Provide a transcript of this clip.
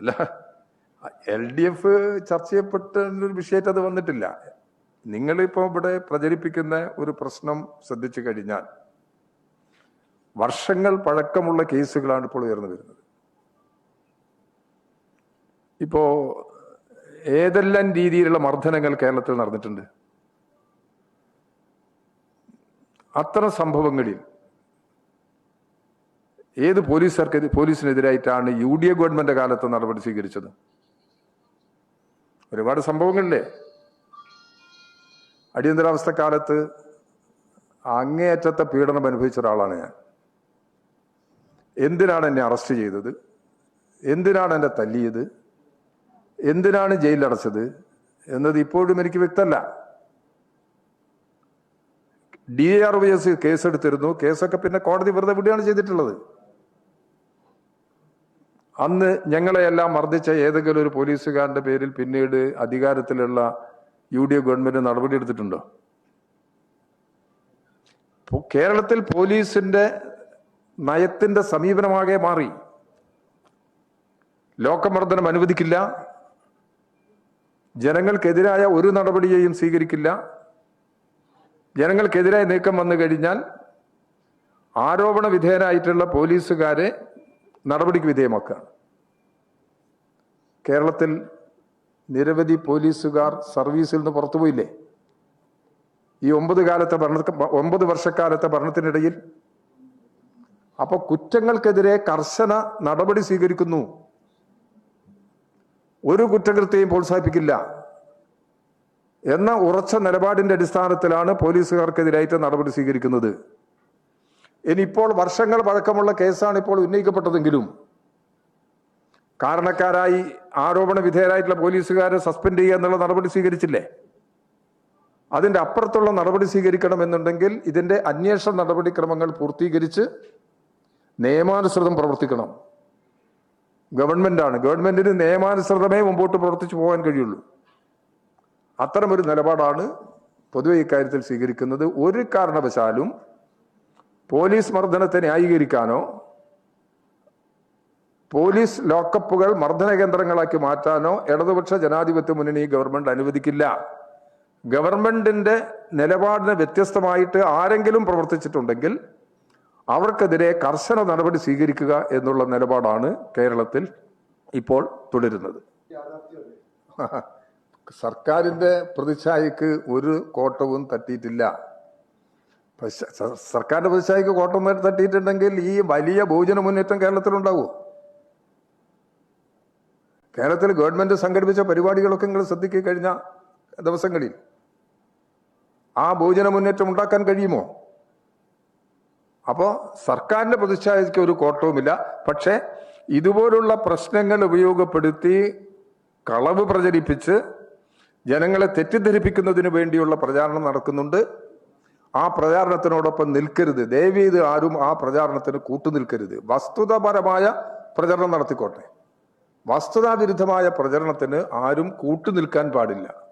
അല്ല L D F ചർച്ച ചെയ്യപ്പെട്ട ഒരു വിഷയമായിട്ട് അത് വന്നിട്ടില്ല. നിങ്ങളിപ്പോൾ ഇവിടെ പ്രചരിപ്പിക്കുന്ന ഒരു പ്രശ്നം ശ്രദ്ധിച്ചു കഴിഞ്ഞാൽ വർഷങ്ങൾ പഴക്കമുള്ള കേസുകളാണ് ഇപ്പോൾ ഉയർന്നു വരുന്നത്. ഇപ്പോ ഏതെല്ലാം രീതിയിലുള്ള മർദ്ദനങ്ങൾ കേരളത്തിൽ നടന്നിട്ടുണ്ട്? അത്തരം സംഭവങ്ങളിൽ ഏത് പോലീസുകാർക്ക് പോലീസിനെതിരായിട്ടാണ് യു ഡി എ ഗവൺമെന്റ് കാലത്ത് നടപടി സ്വീകരിച്ചത്? ഒരുപാട് സംഭവങ്ങളില്ലേ? അടിയന്തരാവസ്ഥ കാലത്ത് അങ്ങേയറ്റത്തെ പീഡനം അനുഭവിച്ച ഒരാളാണ് ഞാൻ. എന്തിനാണ് എന്നെ അറസ്റ്റ് ചെയ്തത്? എന്തിനാണ് എന്നെ തല്ലിയത്? എന്തിനാണ് ജയിലിലടച്ചത് എന്നത് ഇപ്പോഴും എനിക്ക് വ്യക്തമല്ല. ഡി ആർ വി എസ് കേസെടുത്തിരുന്നു. കേസൊക്കെ പിന്നെ കോടതി വെറുതെ വിടുകയാണ് ചെയ്തിട്ടുള്ളത്. അന്ന് ഞങ്ങളെയെല്ലാം മർദ്ദിച്ച ഏതെങ്കിലും ഒരു പോലീസുകാരന്റെ പേരിൽ പിന്നീട് അധികാരത്തിലുള്ള യു ഡി എഫ് ഗവൺമെന്റ് നടപടി എടുത്തിട്ടുണ്ടോ? പോ- കേരളത്തിൽ പോലീസിന്റെ നയത്തിന്റെ സമീപനമാകെ മാറി. ലോകമർദ്ദനം അനുവദിക്കില്ല. ജനങ്ങൾക്കെതിരായ ഒരു നടപടിയെയും സ്വീകരിക്കില്ല. ജനങ്ങൾക്കെതിരായ നീക്കം വന്നു കഴിഞ്ഞാൽ ആരോപണ വിധേയനായിട്ടുള്ള പോലീസുകാരെ നടപടിക്ക് വിധേയമാക്കുകയാണ് കേരളത്തിൽ നിരവധി പോലീസുകാർ സർവീസിൽ നിന്ന് പുറത്തുപോയില്ലേ ഈ ഒമ്പത് കാലത്തെ ഭരണ ഒമ്പത് വർഷക്കാലത്തെ ഭരണത്തിനിടയിൽ അപ്പോൾ കുറ്റങ്ങൾക്കെതിരെ കർശന നടപടി സ്വീകരിക്കുന്നു. ഒരു കുറ്റകൃത്യവും പ്രോത്സാഹിപ്പിക്കില്ല. എന്ന ഉറച്ച നിലപാടിന്റെ അടിസ്ഥാനത്തിലാണ് പോലീസുകാർക്കെതിരായിട്ട് നടപടി സ്വീകരിക്കുന്നത്. ഇനിയിപ്പോൾ വർഷങ്ങൾ പഴക്കമുള്ള കേസാണ് ഇപ്പോൾ ഉന്നയിക്കപ്പെട്ടതെങ്കിലും കാരണക്കാരായി ആരോപണ വിധേയരായിട്ടുള്ള പോലീസുകാരെ സസ്പെൻഡ് ചെയ്യുക എന്നുള്ള നടപടി സ്വീകരിച്ചില്ലേ? അതിന്റെ അപ്പുറത്തുള്ള നടപടി സ്വീകരിക്കണമെന്നുണ്ടെങ്കിൽ ഇതിന്റെ അന്വേഷണ നടപടിക്രമങ്ങൾ പൂർത്തീകരിച്ച് നിയമാനുസൃതം പ്രവർത്തിക്കണം. ഗവൺമെന്റാണ് ഗവൺമെന്റിന് നിയമാനുസൃതമേ മുമ്പോട്ട് പ്രവർത്തിച്ചു പോകാൻ കഴിയുള്ളൂ. അത്തരമൊരു നിലപാടാണ് പൊതുവെ ഇക്കാര്യത്തിൽ സ്വീകരിക്കുന്നത്. ഒരു കാരണവശാലും പോലീസ് മർദ്ദനത്തെ ന്യായീകരിക്കാനോ പോലീസ് ലോക്കപ്പുകൾ മർദ്ദന കേന്ദ്രങ്ങളാക്കി മാറ്റാനോ ഇടതുപക്ഷ ജനാധിപത്യ മുന്നണി ഗവൺമെന്റ് അനുവദിക്കില്ല. ഗവൺമെന്റിന്റെ നിലപാടിന് വ്യത്യസ്തമായിട്ട് ആരെങ്കിലും പ്രവർത്തിച്ചിട്ടുണ്ടെങ്കിൽ അവർക്കെതിരെ കർശന നടപടി സ്വീകരിക്കുക എന്നുള്ള നിലപാടാണ് കേരളത്തിൽ ഇപ്പോൾ തുടരുന്നത്. സർക്കാരിന്റെ പ്രതിച്ഛായക്ക് ഒരു കോട്ടവും തട്ടിയിട്ടില്ല. പക്ഷെ സ- സർക്കാരിന്റെ പ്രതിച്ഛായക്ക് കോട്ടം തട്ടിയിട്ടുണ്ടെങ്കിൽ ഈ വലിയ ഭോജന മുന്നേറ്റം കേരളത്തിലുണ്ടാവുമോ കേരളത്തിൽ ഗവൺമെന്റ് സംഘടിപ്പിച്ച പരിപാടികളൊക്കെ നിങ്ങൾ ശ്രദ്ധിക്കുക കഴിഞ്ഞ ദിവസങ്ങളിൽ. ആ ഭോജന മുന്നേറ്റം ഉണ്ടാക്കാൻ കഴിയുമോ? അപ്പോൾ സർക്കാരിന്റെ പ്രതിച്ഛായക്ക് ഒരു കോട്ടവുമില്ല. പക്ഷേ ഇതുപോലുള്ള പ്രശ്നങ്ങൾ ഉപയോഗപ്പെടുത്തി കളവ് പ്രചരിപ്പിച്ച് ജനങ്ങളെ തെറ്റിദ്ധരിപ്പിക്കുന്നതിന് വേണ്ടിയുള്ള പ്രചാരണം നടക്കുന്നുണ്ട്. ആ പ്രചാരണത്തിനോടൊപ്പം നിൽക്കരുത്. ദയവീത് ആരും ആ പ്രചാരണത്തിന് കൂട്ടുനിൽക്കരുത് വസ്തുതാപരമായ പ്രചരണം നടത്തിക്കോട്ടെ. വസ്തുതാവിരുദ്ധമായ പ്രചരണത്തിന് ആരും കൂട്ടുനിൽക്കാൻ പാടില്ല.